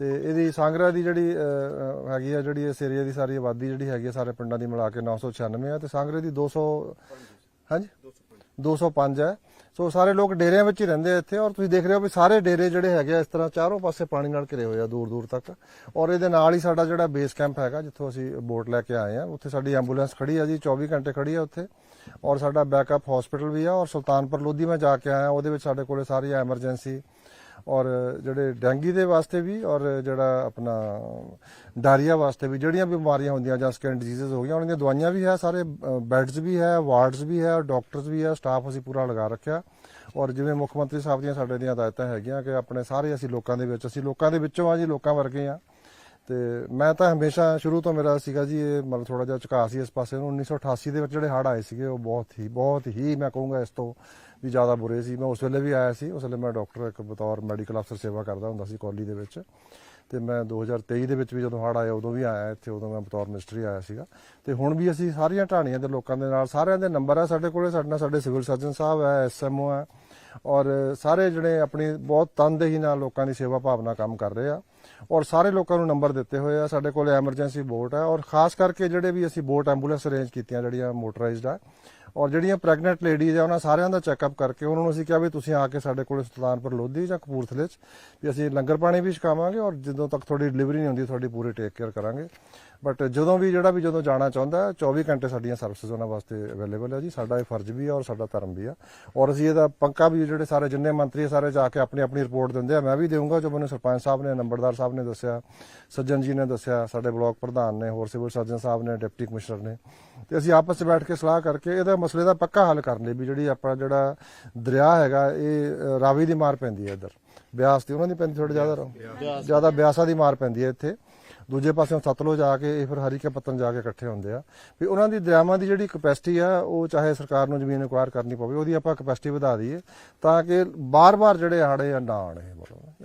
ਤੇ ਇਹਦੀ ਸਾਂਗਰਾ ਦੀ ਜਿਹੜੀ ਹੈਗੀ ਆ ਜਿਹੜੀ ਇਸ ਏਰੀਆ ਦੀ ਸਾਰੀ ਆਬਾਦੀ ਜਿਹੜੀ ਹੈਗੀ ਆ ਸਾਰੇ ਪਿੰਡਾਂ ਦੀ ਮਿਲਾ ਕੇ 996 ਆ ਤੇ ਸਾਂਗਰੇ ਦੀ 200 ਹਾਂਜੀ? 205 ਹੈ ਸੋ ਸਾਰੇ ਲੋਕ ਡੇਰਿਆਂ ਵਿੱਚ ਹੀ ਰਹਿੰਦੇ ਆ ਇੱਥੇ ਔਰ ਤੁਸੀਂ ਦੇਖ ਰਹੇ ਹੋ ਵੀ ਸਾਰੇ ਡੇਰੇ ਜਿਹੜੇ ਹੈਗੇ ਆ ਇਸ ਤਰ੍ਹਾਂ ਚਾਰੋਂ ਪਾਸੇ ਪਾਣੀ ਨਾਲ ਘਿਰੇ ਹੋਏ ਆ ਦੂਰ ਦੂਰ ਤੱਕ। ਔਰ ਇਹਦੇ ਨਾਲ ਹੀ ਸਾਡਾ ਜਿਹੜਾ ਬੇਸ ਕੈਂਪ ਹੈਗਾ ਜਿੱਥੋਂ ਅਸੀਂ ਬੋਟ ਲੈ ਕੇ ਆਏ ਆ, ਉੱਥੇ ਸਾਡੀ ਐਂਬੂਲੈਂਸ ਖੜੀ ਆ ਜੀ 24 ਘੰਟੇ ਖੜੀ ਆ ਉੱਥੇ। ਔਰ ਸਾਡਾ ਬੈਕਅਪ ਹਸਪੀਟਲ ਵੀ ਆ ਔਰ ਸੁਲਤਾਨਪੁਰ ਲੋਧੀ ਮੈਂ ਜਾ ਕੇ ਆਇਆ, ਉਹਦੇ ਵਿੱਚ ਸਾਡੇ ਕੋਲੇ ਸਾਰੀ ਐਮਰਜੈਂਸੀ ਔਰ ਜਿਹੜੇ ਡੈਂਗੀ ਦੇ ਵਾਸਤੇ ਵੀ ਔਰ ਜਿਹੜਾ ਆਪਣਾ ਡਾਇਰੀਆ ਵਾਸਤੇ ਵੀ, ਜਿਹੜੀਆਂ ਬਿਮਾਰੀਆਂ ਹੁੰਦੀਆਂ ਜਾਂ ਸਕਿਨ ਡਿਜ਼ੀਜ਼ਸ ਹੋ ਗਈਆਂ, ਉਹਨਾਂ ਦੀਆਂ ਦਵਾਈਆਂ ਵੀ ਹੈ, ਸਾਰੇ ਬੈੱਡਸ ਵੀ ਹੈ ਵਾਰਡਸ ਵੀ ਹੈ ਡਾਕਟਰਸ ਵੀ ਹੈ ਸਟਾਫ ਅਸੀਂ ਪੂਰਾ ਲਗਾ ਰੱਖਿਆ। ਔਰ ਜਿਵੇਂ ਮੁੱਖ ਮੰਤਰੀ ਸਾਹਿਬ ਦੀਆਂ ਸਾਡੇ ਦੀਆਂ ਹਦਾਇਤਾਂ ਹੈਗੀਆਂ ਕਿ ਆਪਣੇ ਸਾਰੇ ਅਸੀਂ ਲੋਕਾਂ ਦੇ ਵਿੱਚ, ਅਸੀਂ ਲੋਕਾਂ ਦੇ ਵਿੱਚੋਂ ਆ ਜੀ, ਲੋਕਾਂ ਵਰਗੇ ਆ। ਤੇ ਮੈਂ ਤਾਂ ਹਮੇਸ਼ਾ ਸ਼ੁਰੂ ਤੋਂ ਮੇਰਾ ਸੀਗਾ ਜੀ ਇਹ ਮਤਲਬ ਥੋੜਾ ਜਿਹਾ ਝੁਕਾ ਸੀ ਇਸ ਪਾਸੇ ਨੂੰ। 1988 ਦੇ ਵਿੱਚ ਜਿਹੜੇ ਹੜ੍ਹ ਆਏ ਸੀਗੇ ਉਹ ਬਹੁਤ ਹੀ ਬਹੁਤ ਹੀ ਮੈਂ ਕਹੂੰਗਾ ਇਸ ਤੋਂ ਵੀ ਜ਼ਿਆਦਾ ਬੁਰੇ ਸੀ। ਮੈਂ ਉਸ ਵੇਲੇ ਵੀ ਆਇਆ ਸੀ। ਉਸ ਵੇਲੇ ਮੈਂ ਡਾਕਟਰ ਇੱਕ ਬਤੌਰ ਮੈਡੀਕਲ ਅਫਸਰ ਸੇਵਾ ਕਰਦਾ ਹੁੰਦਾ ਸੀ ਕਾਲਜ ਦੇ ਵਿੱਚ। ਤੇ ਮੈਂ 2023 ਦੇ ਵਿੱਚ ਵੀ ਜਦੋਂ ਹੜ੍ਹ ਆਇਆ, ਉਦੋਂ ਵੀ ਆਇਆ ਇੱਥੇ, ਉਦੋਂ ਮੈਂ ਬਤੌਰ ਮਿਨਿਸਟਰੀ ਆਇਆ ਸੀਗਾ। ਤੇ ਹੁਣ ਵੀ ਅਸੀਂ ਸਾਰੀਆਂ ਢਾਣੀਆਂ ਦੇ ਲੋਕਾਂ ਦੇ ਨਾਲ, ਸਾਰਿਆਂ ਦੇ ਨੰਬਰ ਆ ਸਾਡੇ ਕੋਲੇ। ਸਾਡੇ ਨਾਲ ਸਾਡੇ ਸਿਵਲ ਸਰਜਨ ਸਾਹਿਬ ਹੈ ਐਸਐਮਓ ਹੈ ਔਰ ਸਾਰੇ ਜਿਹੜੇ ਆਪਣੀ ਬਹੁਤ ਤਨਦੇਹੀ ਨਾਲ ਲੋਕਾਂ ਦੀ ਸੇਵਾ ਭਾਵਨਾ ਕੰਮ ਕਰ ਰਹੇ ਆ। ਔਰ ਸਾਰੇ ਲੋਕਾਂ ਨੂੰ ਨੰਬਰ ਦਿੱਤੇ ਹੋਏ ਆ। ਸਾਡੇ ਕੋਲ ਐਮਰਜੈਂਸੀ ਬੋਟ ਆ। ਔਰ ਖਾਸ ਕਰਕੇ ਜਿਹੜੇ ਵੀ ਅਸੀਂ ਬੋਟ ਐਂਬੂਲੈਂਸ ਅਰੇਂਜ ਕੀਤੀਆਂ, ਜਿਹੜੀਆਂ ਮੋਟਰਾਈਜ਼ਡ ਆ ਔਰ ਜਿਹੜੀਆਂ ਪ੍ਰੈਗਨੈਂਟ ਲੇਡੀਜ਼ ਆ ਉਹਨਾਂ ਸਾਰਿਆਂ ਦਾ ਚੈੱਕਅਪ ਕਰਕੇ ਉਹਨਾਂ ਨੂੰ ਅਸੀਂ ਕਿਹਾ ਵੀ ਤੁਸੀਂ ਆ ਕੇ ਸਾਡੇ ਕੋਲ ਸੁਲਤਾਨਪੁਰ ਲੋਧੀ ਜਾਂ ਕਪੂਰਥਲੇ 'ਚ ਵੀ ਅਸੀਂ ਲੰਗਰ ਪਾਣੀ ਵੀ ਛਕਾਵਾਂਗੇ ਔਰ ਜਦੋਂ ਤੱਕ ਤੁਹਾਡੀ ਡਿਲੀਵਰੀ ਨਹੀਂ ਹੁੰਦੀ ਤੁਹਾਡੀ ਪੂਰੀ ਟੇਕ ਕੇਅਰ ਕਰਾਂਗੇ। ਬਟ ਜਦੋਂ ਵੀ ਜਿਹੜਾ ਵੀ ਜਦੋਂ ਜਾਣਾ ਚਾਹੁੰਦਾ ਹੈ, 24 ਘੰਟੇ ਸਾਡੀਆਂ ਸਰਵਿਸਿਜ਼ ਉਹਨਾਂ ਵਾਸਤੇ ਅਵੇਲੇਬਲ ਹੈ ਜੀ। ਸਾਡਾ ਇਹ ਫਰਜ਼ ਵੀ ਆ ਔਰ ਸਾਡਾ ਧਰਮ ਵੀ ਆ। ਔਰ ਅਸੀਂ ਇਹਦਾ ਪੰਕਾ ਵੀ ਜਿਹੜੇ ਸਾਰੇ ਜਿੰਨੇ ਮੰਤਰੀ ਸਾਰੇ ਜਾ ਕੇ ਆਪਣੀ ਆਪਣੀ ਰਿਪੋਰਟ ਦਿੰਦੇ ਆ। ਮੈਂ ਵੀ ਦੇਵਾਂਗਾ ਜੋ ਮੈਨੂੰ ਸਰਪੰਚ ਸਾਹਿਬ ਨੇ ਨੰਬਰਦਾਰ ਸਾਹਿਬ ਨੇ ਦੱਸਿਆ ਸੱਜਣ ਜੀ ਨੇ ਦੱਸਿਆ ਸਾਡੇ ਬਲਾਕ ਪ੍ਰਧਾਨ ਨੇ ਹੋਰ ਸਿਵਲ ਸਰਜਨ ਸਾਹਿਬ ਨੇ ਡਿਪਟੀ ਕਮਿਸ਼ਨਰ ਨੇ। ਤੇ ਅਸੀਂ ਆਪਸ ਵਿੱਚ ਬੈਠ ਕੇ ਸਲਾਹ ਕਰਕੇ ਇਹਦਾ ਮਸਲੇ ਦਾ ਪੱਕਾ ਹੱਲ ਕਰਨ ਲਈ ਵੀ ਜਿਹੜੀ ਆਪਣਾ ਜਿਹੜਾ ਦਰਿਆ ਹੈਗਾ ਇਹ ਰਾਵੀ ਦੀ ਮਾਰ ਪੈਂਦੀ ਹੈ ਇੱਧਰ। ਬਿਆਸ ਦੀ ਉਹਨਾਂ ਦੀ ਪੈਂਦੀ ਥੋੜੀ ਜ਼ਿਆਦਾ ਜ਼ਿਆਦਾ ਬਿਆਸਾਂ ਦੀ ਮਾਰ ਪੈਂਦੀ ਹੈ ਇੱਥੇ। ਦੂਜੇ ਪਾਸਿਓਂ ਸਤਲੁਜ ਜਾ ਕੇ ਇਹ ਫਿਰ ਹਰੀਕੇ ਪੱਤਨ ਜਾ ਕੇ ਇਕੱਠੇ ਹੁੰਦੇ ਆ। ਵੀ ਉਹਨਾਂ ਦੀ ਦਰਿਆਵਾਂ ਦੀ ਜਿਹੜੀ ਕਪੈਸਿਟੀ ਆ ਉਹ ਚਾਹੇ ਸਰਕਾਰ ਨੂੰ ਜ਼ਮੀਨ ਐਕਵਾਇਰ ਕਰਨੀ ਪਵੇ ਉਹਦੀ ਆਪਾਂ ਕਪੈਸਿਟੀ ਵਧਾ ਦਈਏ ਤਾਂ ਕਿ ਬਾਰ-ਬਾਰ ਜਿਹੜੇ ਹੜ੍ਹ ਆ ਨਾ ਆਣ ਇਹ ਮਤਲਬ।